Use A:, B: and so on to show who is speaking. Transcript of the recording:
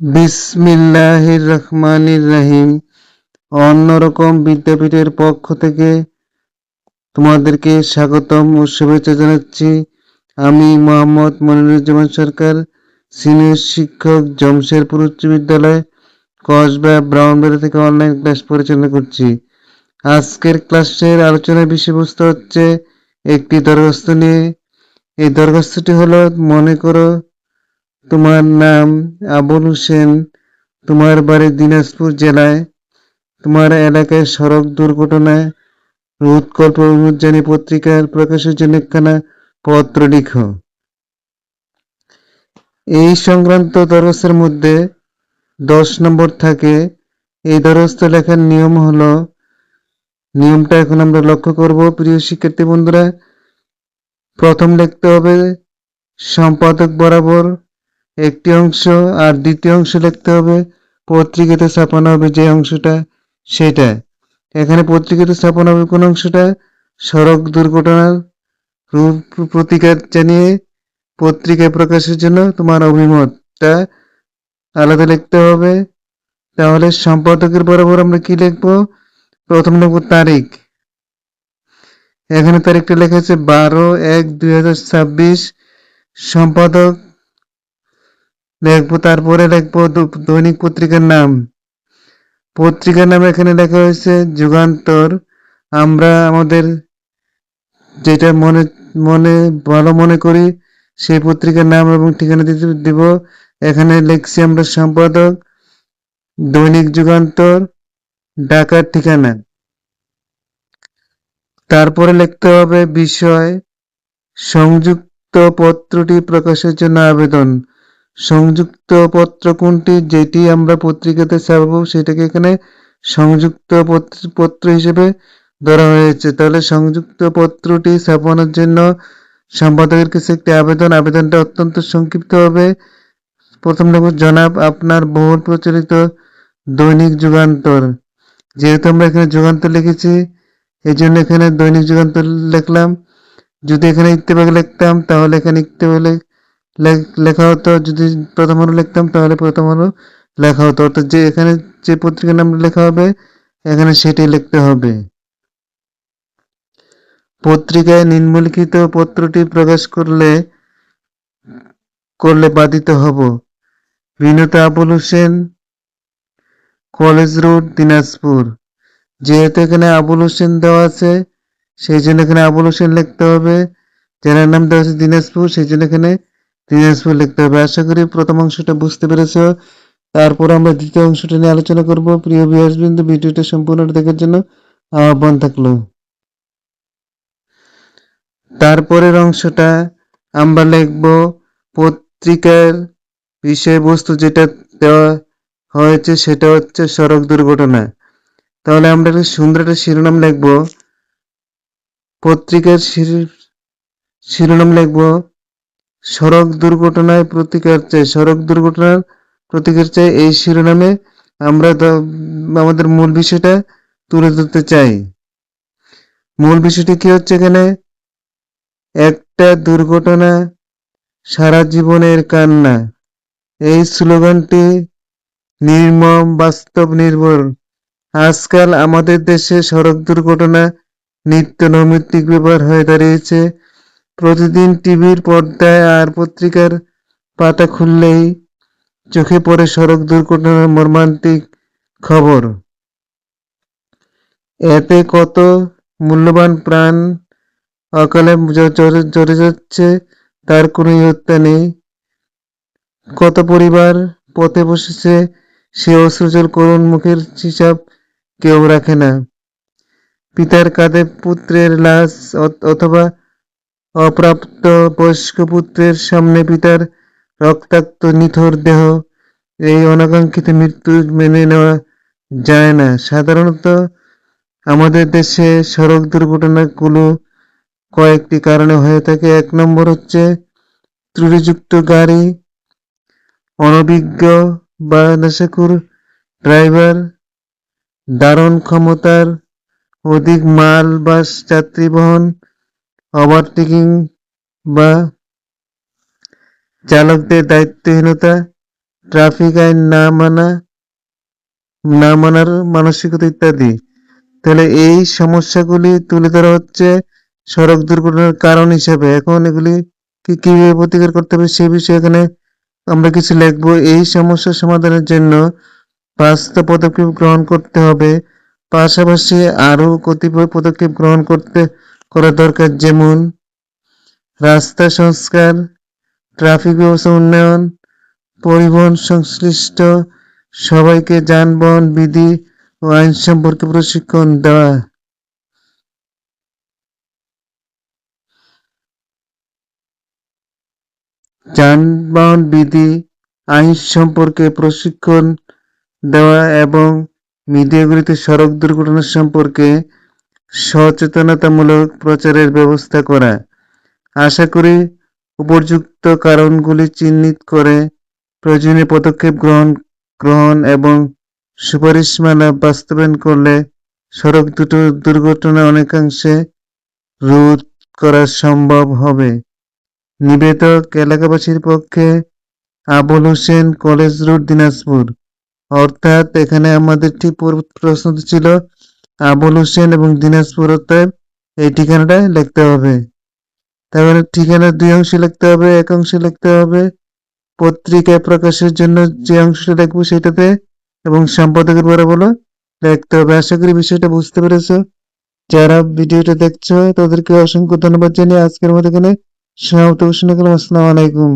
A: বিসমিল্লাহির রহমানির রহিম। অন্যরকম বিদ্যাপীঠের পক্ষ থেকে তোমাদেরকে স্বাগতম ও শুভেচ্ছা জানাচ্ছি। আমি মোহাম্মদ মনিরুজ্জামান সরকার, সিনিয়র শিক্ষক, জমশেরপুর উচ্চ বিদ্যালয়, কসবা ব্রাউনবেরি থেকে অনলাইন ক্লাস পরিচালনা করছি। আজকের ক্লাসের আলোচনার বিষয়বস্তু হচ্ছে একটি দরখাস্ত নিয়ে। এই দরখাস্তটি হলো, মনে করো তোমার নাম আবুল হোসেন। তোমার বাড়ি দিনাজপুর জেলায়। তোমার এলাকায় সড়ক দুর্ঘটনায় উৎকল্প উজ্জানি পত্রিকার প্রকাশের জন্য একখানা পত্র লিখো। এই সংক্রান্ত দরখাস্তের মধ্যে দশ নম্বর থাকে, এই দরখাস্ত লেখার নিয়ম হলো, নিয়মটা এখন আমরা লক্ষ্য করব। প্রিয় শিক্ষার্থী বন্ধুরা, প্রথম লিখতে হবে, সম্পাদক বরাবর একটি অংশ আর দ্বিতীয় অংশ লিখতে হবে। পত্রিকাতে ছাপানো হবে যে অংশটা, সেটা। এখানে পত্রিকাতে ছাপানো হবে কোন অংশটা? সড়ক দুর্ঘটনার রূপ প্রতিকার জানিয়ে পত্রিকায় প্রকাশের জন্য তোমার অভিমতটা আলাদা লিখতে হবে। তাহলে সম্পাদকের বরাবর আমরা কি লিখব? প্রথম লিখব তারিখ। এখানে তারিখটা লেখা আছে বারো এক দুই সম্পাদক লিখব, তারপরে লিখব দৈনিক পত্রিকার নাম। পত্রিকার নাম এখানে লেখা হয়েছে, যুগান্তর। আমরা আমাদের যেটা মনে মনে, ভালো মনে করি, সেই পত্রিকার নাম এবং ঠিকানা দিতে দিব। এখানে লিখছি আমরা, সম্পাদক, দৈনিক যুগান্তর, ঢাকার ঠিকানা। তারপরে লিখতে হবে, বিষয় সংযুক্ত পত্রটি প্রকাশের জন্য আবেদন। সংযুক্ত পত্র কোনটি? যেটি আমরা পত্রিকাতে ছাপাবো সেটাকে এখানে সংযুক্ত পত্র হিসেবে ধরা হয়েছে। তাহলে সংযুক্ত পত্রটি ছাপানোর জন্য সম্পাদকের কাছে একটি আবেদন। আবেদনটা অত্যন্ত সংক্ষিপ্ত হবে প্রথম লিখব জনাব আপনার বহুল প্রচলিত দৈনিক যুগান্তর। যেহেতু আমরা এখানে যুগান্তর লিখেছি এই জন্য এখানে দৈনিক যুগান্তর লিখলাম। যদি এখানে ইত্তেফাক লিখতাম, তাহলে এখানে ইত্তেফাক লেখা হতো, যদি প্রথম আলো লিখতাম, তাহলে প্রথম আলো লেখা হতো। অর্থাৎ যে এখানে যে পত্রিকার নাম লেখা হবে, এখানে সেটাই লিখতে হবে। পত্রিকায় নিম্নলিখিত পত্রটি প্রকাশ করলে করলে বাধিত হব। বিনতা আবুল হোসেন, কলেজ রোড, দিনাজপুর। যেহেতু এখানে আবুল হোসেন দেওয়া আছে, সেই জন্য এখানে আবুল হোসেন লিখতে হবে। জেলার নাম দেওয়া আছে দিনাজপুর, সেই জন্য এখানে দিনাজপুর লিখতে হবে। আশা করি প্রথম অংশটা বুঝতে পেরেছ। তারপর আমরা দ্বিতীয় অংশটা নিয়ে আলোচনা করব। প্রিয় বিহাসবিন্দু ভিডিওটা সম্পূর্ণ দেখার জন্য আহ্বান থাকল। তারপরের অংশটা আমরা লিখব পত্রিকার বিষয়বস্তু যেটা দেওয়া হয়েছে, সেটা হচ্ছে সড়ক দুর্ঘটনা। তাহলে আমরা একটা সুন্দর একটা শিরোনাম লিখব। পত্রিকার শিরোনাম লিখব সড়ক দুর্ঘটনায় প্রতিকার চাই। সড়ক দুর্ঘটনার প্রতিকার চাই। এই শিরোনামে আমরা আমাদের মূল বিষয়টা তুলে ধরতে চাই। মূল বিষয়টি কি হচ্ছে এখানে? একটা দুর্ঘটনা সারা জীবনের কান্না। এই স্লোগানটি নির্মম, বাস্তব, নির্ভর। আজকাল আমাদের দেশে সড়ক দুর্ঘটনা নিত্য নৈমিত্তিক ব্যাপার হয়ে দাঁড়িয়েছে। প্রতিদিন টিভির পর্দায় আর পত্রিকার পাতা খুললেই চোখে পড়ে সড়ক দুর্ঘটনার মর্মান্তিক খবর। এতে কত মূল্যবান প্রাণ অকালে চলে যাচ্ছে তার কোনো ইয়ত্তা নেই। কত পরিবার পথে বসেছে সে অশ্রুজল করুণ মুখের হিসাব কেউ রাখে না। পিতার কাঁধে পুত্রের লাশ অথবা অপ্রাপ্ত বয়স্ক পুত্রের সামনে পিতার রক্তাক্ত নিথর দেহ। এই অনাকাঙ্ক্ষিত মৃত্যু মেনে নেওয়া যায় না। সাধারণত আমাদের দেশে সড়ক দুর্ঘটনাগুলো কয়েকটি কারণে হয়ে থাকে। এক নম্বর হচ্ছে ত্রুটিযুক্ত গাড়ি, অনভিজ্ঞ বা নেশাকুর ড্রাইভার দারুণ ক্ষমতার অধিক মাল, বাস যাত্রী বহন ওভারটেকিং বা চালকদের দায়িত্বহীনতা ট্রাফিক আইন না মানা, না মানার মানসিকতা ইত্যাদি। তাহলে এই সমস্যাগুলি তুলে ধরা হচ্ছে সড়ক দুর্ঘটনার কারণ হিসেবে। এখন এগুলি কি, কীভাবে প্রতিকার করতে হবে সে বিষয়ে এখানে আমরা কিছু লিখব। এই সমস্যা সমাধানের জন্য বাস্তব পদক্ষেপ গ্রহণ করতে হবে। পাশাপাশি আরও কতিপয় পদক্ষেপ গ্রহণ করতে করা দরকার, যেমন রাস্তা সংস্কার, ট্রাফিক ব্যবস্থা উন্নয়ন, পরিবহন সংশ্লিষ্ট, সবাইকে যানবাহন বিধি ও আইন সম্পর্কে প্রশিক্ষণ দেওয়া। যানবাহন বিধি, আইন সম্পর্কে প্রশিক্ষণ দেওয়া এবং মিডিয়াগুলিতে সড়ক দুর্ঘটনা সম্পর্কে সচেতনতামূলক প্রচারের ব্যবস্থা করা। আশা করি উপযুক্ত কারণগুলি চিহ্নিত করে প্রয়োজনীয় পদক্ষেপ গ্রহণ গ্রহণ এবং সুপারিশমালা বাস্তবায়ন করলে সড়ক দুটো দুর্ঘটনা অনেকাংশে রোধ করা সম্ভব হবে। নিবেদক এলাকাবাসীর পক্ষে আবুল হোসেন কলেজ রোড দিনাজপুর। অর্থাৎ এখানে আমাদের ঠিক প্রশ্ন ছিল আবুল হোসেন এবং দিনাজপুর এই ঠিকানাটা লিখতে হবে। তারপরে ঠিকানা দুই অংশে লিখতে হবে, এক অংশে লিখতে হবে, পত্রিকায় প্রকাশের জন্য যে অংশটা লিখব সেটাতে এবং সম্পাদকের বড় বলো লিখতে হবে। আশা করি বিষয়টা বুঝতে পেরেছ। যারা ভিডিওটা দেখছ, তাদেরকে অসংখ্য ধন্যবাদ জানিয়ে আজকের মতো এখানে সমাপ্ত ঘোষণা করলাম। আসসালামু আলাইকুম।